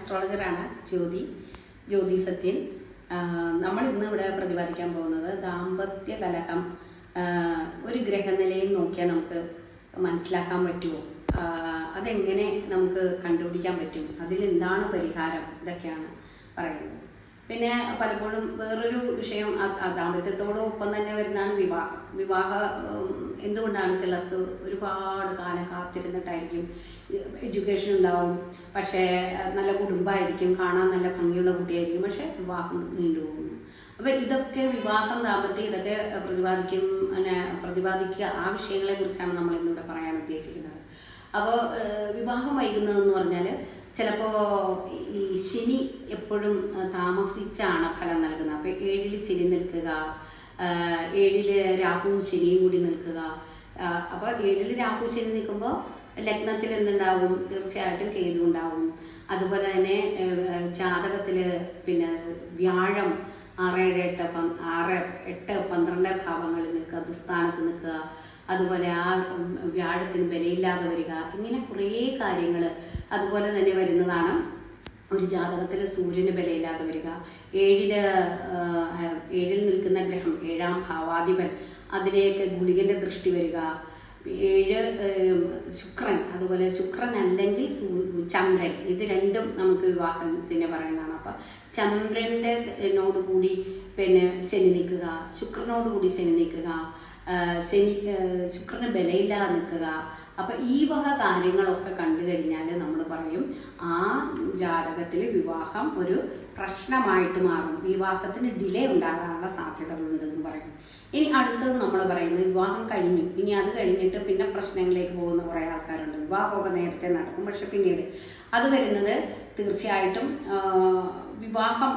അസ്ട്രോളജറാണ് ജ്യോതി ജ്യോതി സത്യൻ. നമ്മൾ ഇന്ന് ഇവിടെ പ്രതിപാദിക്കാൻ പോകുന്നത് ദാമ്പത്യ കലഹം ഒരു ഗ്രഹനിലയിൽ നോക്കിയാൽ നമുക്ക് മനസ്സിലാക്കാൻ പറ്റുമോ? അതെങ്ങനെ നമുക്ക് കണ്ടുപിടിക്കാൻ പറ്റും? അതിൽ എന്താണ് പരിഹാരം? ഇതൊക്കെയാണ് പറയുന്നത്. പിന്നെ പലപ്പോഴും വേറൊരു വിഷയം ദാമ്പത്യത്തോടൊപ്പം തന്നെ വരുന്നതാണ് വിവാഹം. വിവാഹ എന്തുകൊണ്ടാണ് ചിലർക്ക് ഒരുപാട് കാലം കാത്തിരുന്നിട്ടായിരിക്കും എഡ്യൂക്കേഷൻ ഉണ്ടാവും. പക്ഷേ നല്ല കുടുംബമായിരിക്കും കാണാൻ നല്ല ഭംഗിയുള്ള കുട്ടിയായിരിക്കും പക്ഷേ വിവാഹം നീണ്ടുപോകുന്നു അപ്പൊ ഇതൊക്കെ വിവാഹം ദാമ്പത്യം ഇതൊക്കെ പ്രതിപാദിക്കും പിന്നെ പ്രതിപാദിക്കുക ആ വിഷയങ്ങളെ കുറിച്ചാണ് നമ്മൾ ഇന്നിവിടെ പറയാൻ ഉദ്ദേശിക്കുന്നത്. അപ്പോൾ വിവാഹം വൈകുന്നതെന്ന് പറഞ്ഞാൽ ചിലപ്പോൾ ഈ ശനി എപ്പോഴും താമസിച്ചാണ് ഫലം നൽകുന്നത്. അപ്പോൾ ഏഴിൽ ചിരി നിൽക്കുക ഏഴിൽ രാഹുവും ശനിയും കൂടി നിൽക്കുക. അപ്പോൾ ഏഴിൽ രാഹു ശനി നിൽക്കുമ്പോൾ ലഗ്നത്തിൽ എന്തുണ്ടാവും? തീർച്ചയായിട്ടും കേതു ഉണ്ടാവും. അതുപോലെ തന്നെ ജാതകത്തിൽ പിന്നെ വ്യാഴം ആറ് ഏഴ് എട്ട് ആറ് എട്ട് പന്ത്രണ്ട് ഭാവങ്ങളിൽ നിൽക്കുക ദുസ്ഥാനത്ത് നിൽക്കുക. അതുപോലെ ആ വ്യാഴത്തിന് ബലയില്ലാതെ വരിക. ഇങ്ങനെ കുറേ കാര്യങ്ങൾ അതുപോലെ തന്നെ വരുന്നതാണ് ഒരു ജാതകത്തിൽ സൂര്യന് ബലയില്ലാതെ വരിക. ഏഴിൽ ഏഴിൽ നിൽക്കുന്ന ഗ്രഹം ഏഴാം ഭാവാധിപൻ അതിലേക്ക് ഗുളികന്റെ ദൃഷ്ടി വരിക. ഏഴ് ശുക്രൻ അതുപോലെ ശുക്രൻ അല്ലെങ്കിൽ ചന്ദ്രൻ ഇത് രണ്ടും നമുക്ക് വിവാഹത്തിന് പറയുന്നതാണ്. അപ്പൊ ചന്ദ്രന്റെ നോട് കൂടി പിന്നെ ശനി നിൽക്കുക ശുക്രനോട് കൂടി ശനി നിൽക്കുക ശനി ശുക്രന് ബലയില്ലാതെ നിൽക്കുക അപ്പൊ ഈ വക കാര്യങ്ങളൊക്കെ കണ്ടു കഴിഞ്ഞാൽ നമ്മൾ പറയും ആ ജാതകത്തിൽ വിവാഹം ഒരു പ്രശ്നമായിട്ട് മാറും. വിവാഹത്തിന് ഡിലേ ഉണ്ടാകാനുള്ള സാധ്യതകളുണ്ട് എന്ന് പറയും. ഇനി അടുത്തത് നമ്മൾ പറയുന്നത് വിവാഹം കഴിഞ്ഞു. ഇനി അത് കഴിഞ്ഞിട്ട് പിന്നെ പ്രശ്നങ്ങളിലേക്ക് പോകുന്ന കുറേ ആൾക്കാരുണ്ട്. വിവാഹമൊക്കെ നേരത്തെ നടക്കും. പക്ഷെ പിന്നീട് അത് വരുന്നത് തീർച്ചയായിട്ടും വിവാഹം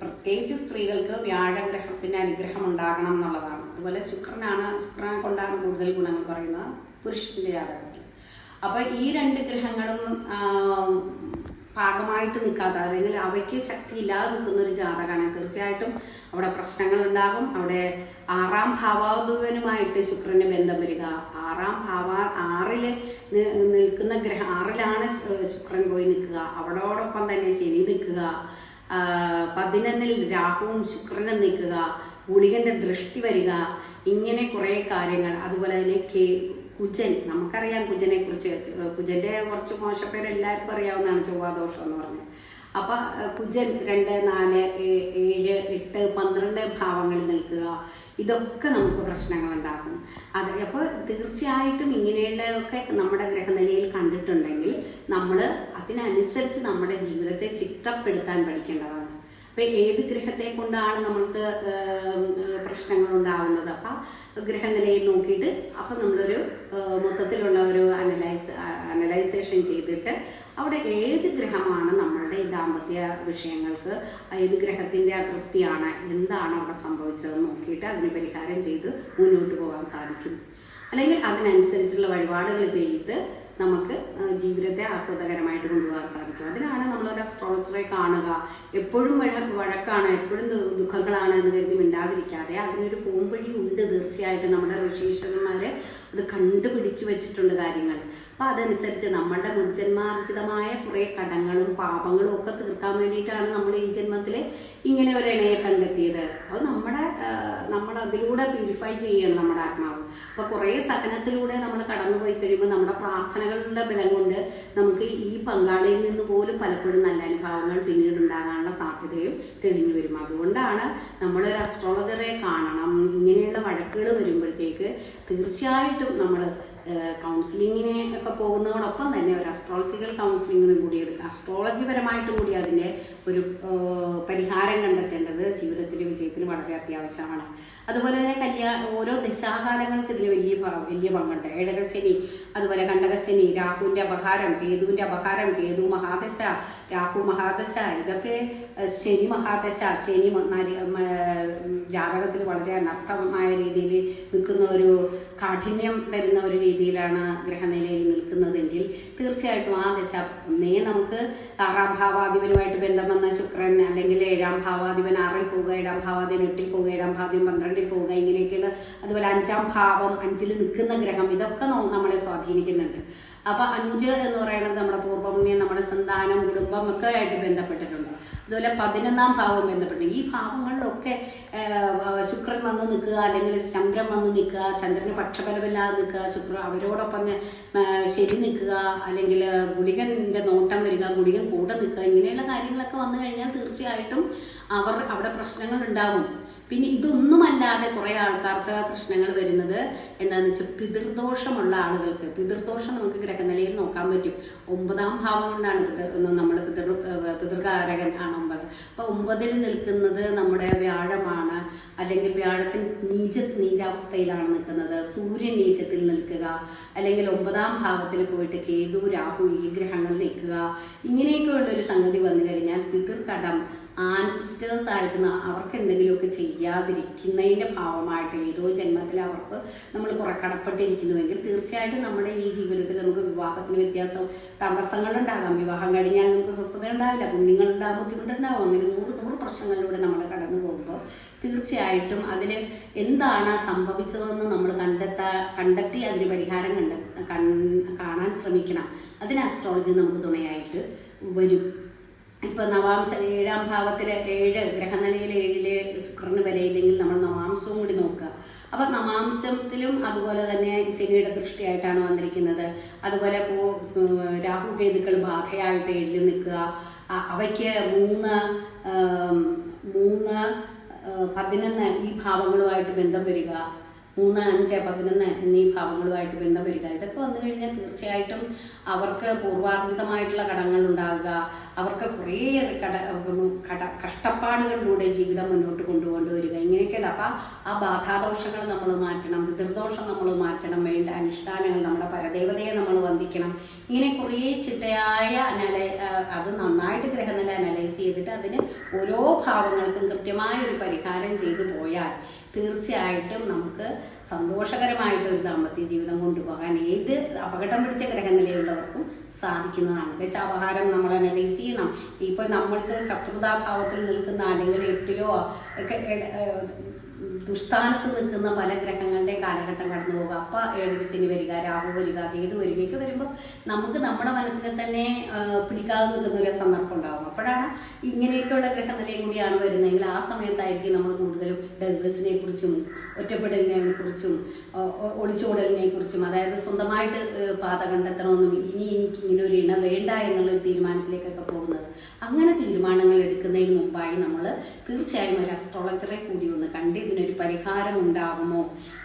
പ്രത്യേകിച്ച് സ്ത്രീകൾക്ക് വ്യാഴഗ്രഹത്തിന്റെ അനുഗ്രഹം ഉണ്ടാകണം എന്നുള്ളതാണ്. അതുപോലെ ശുക്രനാണ് ശുക്രനെ കൊണ്ടാണ് കൂടുതൽ ഗുണങ്ങൾ പറയുന്നത്. പുരുഷന്റെ ജാതകത്തിൽ. അപ്പൊ ഈ രണ്ട് ഗ്രഹങ്ങളും പാകമായിട്ട് നിൽക്കാത്ത അല്ലെങ്കിൽ അവയ്ക്ക് ശക്തി ഇല്ലാതെ നിൽക്കുന്ന ഒരു ജാതകമാണ്. തീർച്ചയായിട്ടും അവിടെ പ്രശ്നങ്ങൾ ഉണ്ടാകും. അവിടെ ആറാം ഭാവാധിപനുമായിട്ട് ശുക്രന് ബന്ധം വരിക. ആറാം ഭാവ ആറിൽ നിൽക്കുന്ന ഗ്രഹം ആറിലാണ് ശുക്രൻ പോയി നിൽക്കുക. അവളോടൊപ്പം തന്നെ ശനി നിൽക്കുക. പതിനൊന്നിൽ രാഹുവും ശുക്രനും നിൽക്കുക. ഗുളികന്റെ ദൃഷ്ടി വരിക. ഇങ്ങനെ കുറേ കാര്യങ്ങൾ. അതുപോലെ തന്നെ കേ കുജൻ നമുക്കറിയാം കുജനെ കുറിച്ച് കുജന്റെ കുറച്ച് മോശപ്പേര് എല്ലാവർക്കും അറിയാവുന്നതാണ് ചൊവ്വാദോഷം എന്ന് പറഞ്ഞത് അപ്പൊ കുജൻ രണ്ട് നാല് ഏഴ് എട്ട് പന്ത്രണ്ട് ഭാവങ്ങളിൽ നിൽക്കുക. ഇതൊക്കെ നമുക്ക് പ്രശ്നങ്ങൾ ഉണ്ടാക്കും അത് അപ്പോൾ തീർച്ചയായിട്ടും ഇങ്ങനെയുള്ളതൊക്കെ നമ്മുടെ ഗ്രഹനിലയിൽ കണ്ടിട്ടുണ്ടെങ്കിൽ നമ്മൾ അതിനനുസരിച്ച് നമ്മുടെ ജീവിതത്തെ ചിട്ടപ്പെടുത്താൻ പഠിക്കേണ്ടതാണ്. അപ്പൊ ഏത് ഗ്രഹത്തെ കൊണ്ടാണ് നമ്മൾക്ക് പ്രശ്നങ്ങൾ ഉണ്ടാവുന്നത് അപ്പൊ ഗ്രഹനിലയിൽ നോക്കിയിട്ട് അപ്പൊ നമ്മളൊരു മൊത്തത്തിലുള്ള ഒരു അനലൈസ് അനലൈസേഷൻ ചെയ്തിട്ട് അവിടെ ഏത് ഗ്രഹമാണ് നമ്മളുടെ ദാമ്പത്യ വിഷയങ്ങൾക്ക് ഏത് ഗ്രഹത്തിന്റെ അതൃപ്തിയാണ് എന്താണ് അവിടെ സംഭവിച്ചതെന്ന് നോക്കിയിട്ട് അതിന് പരിഹാരം ചെയ്ത് മുന്നോട്ട് പോകാൻ സാധിക്കും. അല്ലെങ്കിൽ അതിനനുസരിച്ചുള്ള വഴിപാടുകൾ ചെയ്ത് നമുക്ക് ജീവിതത്തെ ആസ്വാദകരമായിട്ട് കൊണ്ടുപോകാൻ സാധിക്കും. അതിനാണ് നമ്മളൊരു അസ്ട്രോളജറെ കാണുക. എപ്പോഴും വഴക്ക് വഴക്കാണ് എപ്പോഴും ദുഃഖങ്ങളാണ് എന്ന് കരുതി മിണ്ടാതിരിക്കാതെ അതിനൊരു പോംവഴി ഉണ്ട് തീർച്ചയായിട്ടും. നമ്മുടെ ഋഷീശ്വരന്മാര് അത് കണ്ടുപിടിച്ചു വെച്ചിട്ടുണ്ട് കാര്യങ്ങൾ. അപ്പൊ അതനുസരിച്ച് നമ്മളുടെ മുൻജന്മാർജിതമായ കുറേ കടങ്ങളും പാപങ്ങളും ഒക്കെ തീർക്കാൻ വേണ്ടിയിട്ടാണ് നമ്മൾ ഈ ജന്മത്തിൽ ഇങ്ങനെ ഒരു ഇണയെ കണ്ടെത്തിയത്. അത് നമ്മുടെ നമ്മൾ അതിലൂടെ പ്യൂരിഫൈ ചെയ്യണം നമ്മുടെ ആത്മാവ്. അപ്പോൾ കുറേ സഹനത്തിലൂടെ നമ്മൾ കടന്നു പോയി കഴിയുമ്പോൾ നമ്മുടെ പ്രാർത്ഥനകളുടെ ബലം കൊണ്ട് നമുക്ക് ഈ പങ്കാളിയിൽ നിന്ന് പോലും പലപ്പോഴും നല്ല അനുഭവങ്ങൾ പിന്നീട് ഉണ്ടാകാനുള്ള സാധ്യതയും തെളിഞ്ഞു വരും. അതുകൊണ്ടാണ് നമ്മളൊരു അസ്ട്രോളജറെ കാണണം. ഇങ്ങനെയുള്ള വഴക്കുകൾ വരുമ്പോഴത്തേക്ക് തീർച്ചയായിട്ടും നമ്മൾ കൗൺസിലിങ്ങിനെ ഒക്കെ പോകുന്നതോടൊപ്പം തന്നെ ഒരു അസ്ട്രോളജിക്കൽ കൗൺസിലിങ്ങിനും കൂടി അസ്ട്രോളജി പരമായിട്ടും കൂടി അതിന്റെ ഒരു പരിഹാരം കണ്ടെത്തേണ്ടത് ജീവിതത്തിന്റെ വിജയത്തിന് വളരെ അത്യാവശ്യമാണ്. അതുപോലെ തന്നെ കല്യാ ഓരോ ദശാകാലങ്ങൾക്ക് ഇതിൽ വലിയ വലിയ പങ്കുണ്ട്. ഏഴരശനി അതുപോലെ കണ്ടകശനി രാഹുവിന്റെ അപഹാരം കേതുവിന്റെ അപഹാരം കേതു മഹാദശ രാഹു മഹാദശ ഇതൊക്കെ ശനി മഹാദശ ശനി ജാതകത്തിൽ വളരെ അനർത്ഥമായ രീതിയിൽ നിൽക്കുന്ന ഒരു കാഠിന്യം തരുന്ന ഒരു രീതിയിലാണ് ഗ്രഹനിലയിൽ നിൽക്കുന്നതെങ്കിൽ തീർച്ചയായിട്ടും ആ ദശ ഒന്നേ നമുക്ക് ആറാം ഭാവാധിപനുമായിട്ട് ബന്ധം വന്ന ശുക്രൻ അല്ലെങ്കിൽ ഏഴാം ഭാവാധിപൻ ആറിൽ പോവുക ഏഴാം ഭാവാധിപൻ എട്ടിൽ പോവുക ഏഴാം ഭാവാധിപൻ പന്ത്രണ്ടിൽ പോവുക ഇങ്ങനെയൊക്കെയുള്ള അതുപോലെ അഞ്ചാം ഭാവം അഞ്ചിൽ നിൽക്കുന്ന ഗ്രഹം ഇതൊക്കെ നമ്മളെ സ്വാധീനിക്കുന്നുണ്ട്. അപ്പൊ അഞ്ച് എന്ന് പറയുന്നത് നമ്മുടെ പൂർവപുണ്യം നമ്മുടെ സന്താനം കുടുംബം ഒക്കെ ആയിട്ട് ബന്ധപ്പെട്ടിട്ടുണ്ട്. അതുപോലെ പതിനൊന്നാം ഭാവം ബന്ധപ്പെട്ട് ഈ ഭാവങ്ങളിലൊക്കെ ശുക്രൻ വന്ന് നിൽക്കുക അല്ലെങ്കിൽ ചന്ദ്രൻ വന്ന് നിൽക്കുക ചന്ദ്രന് പക്ഷബലമില്ലാതെ നിൽക്കുക ശുക്രൻ അവരോടൊപ്പം ശരി നിൽക്കുക അല്ലെങ്കിൽ ഗുളികന്റെ നോട്ടം വരിക ഗുളികൻ കൂടെ നിൽക്കുക ഇങ്ങനെയുള്ള കാര്യങ്ങളൊക്കെ വന്നു കഴിഞ്ഞാൽ തീർച്ചയായിട്ടും അവർ അവിടെ പ്രശ്നങ്ങൾ ഉണ്ടാവും പിന്നെ ഇതൊന്നുമല്ലാതെ കുറേ ആൾക്കാർക്ക് പ്രശ്നങ്ങൾ വരുന്നത് എന്താണെന്ന് വെച്ചാൽ പിതൃദോഷമുള്ള ആളുകൾക്ക് പിതൃദോഷം നമുക്ക് ഗ്രഹനിലയിൽ നോക്കാൻ പറ്റും. ഒമ്പതാം ഭാവം കൊണ്ടാണ് പിതൃ നമ്മൾ പിതൃ പിതൃകാരകൻ ആണ് ഒമ്പത്. അപ്പോൾ ഒമ്പതിൽ നിൽക്കുന്നത് നമ്മുടെ വ്യാഴമാണ്. അല്ലെങ്കിൽ വ്യാഴത്തിൽ നീച നീചാവസ്ഥയിലാണ് നിൽക്കുന്നത്. സൂര്യൻ നീചത്തിൽ നിൽക്കുക. അല്ലെങ്കിൽ ഒമ്പതാം ഭാവത്തിൽ പോയിട്ട് കേതു രാഹു ഈ ഗ്രഹങ്ങൾ നിൽക്കുക ഇങ്ങനെയൊക്കെയുള്ള ഒരു സംഗതി വന്നു കഴിഞ്ഞാൽ പിതൃകടം ആൻസിസ്റ്റേഴ്സ് ആയിട്ട് അവർക്ക് എന്തെങ്കിലുമൊക്കെ ചെയ്യാതിരിക്കുന്നതിന്റെ ഭാവമായിട്ട് ഏതോ ജന്മത്തിൽ അവർക്ക് നമ്മൾ കുറെ കടപ്പെട്ടിരിക്കുന്നുവെങ്കിൽ തീർച്ചയായിട്ടും നമ്മുടെ ഈ ജീവിതത്തിൽ നമുക്ക് വിവാഹത്തിന് വ്യത്യാസം തടസ്സങ്ങളുണ്ടാകാം വിവാഹം കഴിഞ്ഞാൽ നമുക്ക് സ്വസ്ഥത ഉണ്ടാവില്ല കുഞ്ഞുങ്ങളുണ്ടാകും ബുദ്ധിമുട്ടുണ്ടാവും. അങ്ങനെ നൂറ് നൂറ് പ്രശ്നങ്ങളിലൂടെ നമ്മൾ കടന്നു പോകുമ്പോൾ തീർച്ചയായിട്ടും അതിൽ എന്താണ് സംഭവിച്ചതെന്ന് നമ്മൾ കണ്ടെത്താ കണ്ടെത്തി അതിന് പരിഹാരം കണ്ടെ കാണാൻ ശ്രമിക്കണം. അതിന് അസ്ട്രോളജി നമുക്ക് തുണയായിട്ട് വരും. ഇപ്പൊ നവാംശ ഏഴാം ഭാവത്തിലെ ഏഴ് ഗ്രഹനിലയിൽ ഏഴിൽ ശുക്രന് വിലയില്ലെങ്കിൽ നമ്മൾ നവാംശവും കൂടി നോക്കുക. അപ്പൊ നവാംശത്തിലും അതുപോലെ തന്നെ ശനിയുടെ ദൃഷ്ടിയായിട്ടാണ് വന്നിരിക്കുന്നത്. അതുപോലെ ഇപ്പോ രാഹു കേതുക്കൾ ബാധയായിട്ട് എഴുതി നിൽക്കുക. അവയ്ക്ക് മൂന്ന് മൂന്ന് പതിനൊന്ന് ഈ ഭാവങ്ങളുമായിട്ട് ബന്ധം വരിക. മൂന്ന് അഞ്ച് പതിനൊന്ന് എന്നീ ഭാവങ്ങളുമായിട്ട് ബന്ധം വരിക. ഇതൊക്കെ വന്നു കഴിഞ്ഞാൽ തീർച്ചയായിട്ടും അവർക്ക് പൂർവാർജിതമായിട്ടുള്ള കടങ്ങൾ ഉണ്ടാകുക. അവർക്ക് കുറേയേറെ കട കട കഷ്ടപ്പാടുകളിലൂടെ ജീവിതം മുന്നോട്ട് കൊണ്ടുകൊണ്ടുവരിക ഇങ്ങനെയൊക്കെയല്ല. അപ്പം ആ ബാധാദോഷങ്ങൾ നമ്മൾ മാറ്റണം പിതൃദോഷം നമ്മൾ മാറ്റണം വേണ്ട അനുഷ്ഠാനങ്ങൾ നമ്മുടെ പരദേവതയെ നമ്മൾ വന്ദിക്കണം. ഇങ്ങനെ കുറേ ചിട്ടയായ അനല അത് നന്നായിട്ട് ഗ്രഹനില അനലൈസ് ചെയ്തിട്ട് അതിന് ഓരോ ഭാവങ്ങൾക്കും കൃത്യമായ ഒരു പരിഹാരം ചെയ്തു പോയാൽ തീർച്ചയായിട്ടും നമുക്ക് സന്തോഷകരമായിട്ട് ഒരു ദാമ്പത്യ ജീവിതം കൊണ്ടുപോകാൻ ഏത് അപകടം പിടിച്ച ഗ്രഹനിലയുള്ളവർക്കും സാധിക്കുന്നതാണ്. ദശാപഹാരം നമ്മൾ അനലൈസ് ചെയ്യണം. ഇപ്പോൾ നമ്മൾക്ക് ശത്രുതാഭാവത്തിൽ നിൽക്കുന്ന അല്ലെങ്കിൽ എട്ടിലോ ഒക്കെ എട- നിൽക്കുന്ന പല ഗ്രഹങ്ങളുടെ കാലഘട്ടം കടന്നു പോകുക അപ്പ ഏഴര ശനി വരിക രാഹു വരിക കേതു വരികയൊക്കെ വരുമ്പോൾ നമുക്ക് നമ്മുടെ മനസ്സിനെ തന്നെ പിടിക്കാതെ നിൽക്കുന്ന ഒരു സന്ദർഭം ഉണ്ടാകും. അപ്പോഴാണ് ഇങ്ങനെയൊക്കെയുള്ള ഗ്രഹനിലയും കൂടിയാണ് വരുന്നതെങ്കിൽ ആ സമയത്തായിരിക്കും നമ്മൾ കൂടുതലും ഡെൽവസിനെ കുറിച്ചും ഒറ്റപ്പെടലിനെ ഒളിച്ചോടലിനെ കുറിച്ചും അതായത് സ്വന്തമായിട്ട് പാത കണ്ടെത്തണമെന്നും ഇനി എനിക്ക് ഇങ്ങനെ ഒരു ഇണ വേണ്ട എന്നുള്ള ഒരു തീരുമാനത്തിലേക്കൊക്കെ പോകുന്നത്. അങ്ങനെ തീരുമാനങ്ങൾ എടുക്കുന്നതിന് മുമ്പായി നമ്മൾ തീർച്ചയായും ഒരു അസ്ട്രോളജറെ കൂടി ഒന്ന് കണ്ട് ഇതിനൊരു പരിഹാരം ഉണ്ടാകുമോ?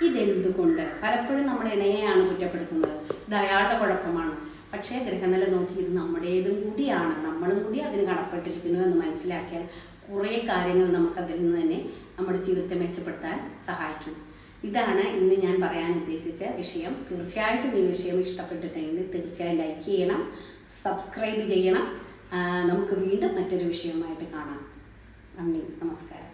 ഇതെന്തുകൊണ്ട്? പലപ്പോഴും നമ്മൾ ഇണയെയാണ് കുറ്റപ്പെടുത്തുന്നത്. ഇത് അയാളുടെ കുഴപ്പമാണ്. പക്ഷേ ഗ്രഹനില നോക്കി ഇത് നമ്മുടേതും കൂടിയാണ്. നമ്മളും കൂടി അതിന് കടപ്പെട്ടിരിക്കുന്നു എന്ന് മനസ്സിലാക്കിയാൽ കുറേ കാര്യങ്ങൾ നമുക്ക് അതിൽ നിന്ന് തന്നെ നമ്മുടെ ജീവിതത്തെ മെച്ചപ്പെടുത്താൻ സഹായിക്കും. ഇതാണ് ഇന്ന് ഞാൻ പറയാൻ ഉദ്ദേശിച്ച വിഷയം. തീർച്ചയായിട്ടും ഈ വിഷയം ഇഷ്ടപ്പെട്ടിട്ടുണ്ടെങ്കിൽ തീർച്ചയായും ലൈക്ക് ചെയ്യണം സബ്സ്ക്രൈബ് ചെയ്യണം. നമുക്ക് വീണ്ടും മറ്റൊരു വിഷയമായിട്ട് കാണാം. നന്ദി നമസ്കാരം.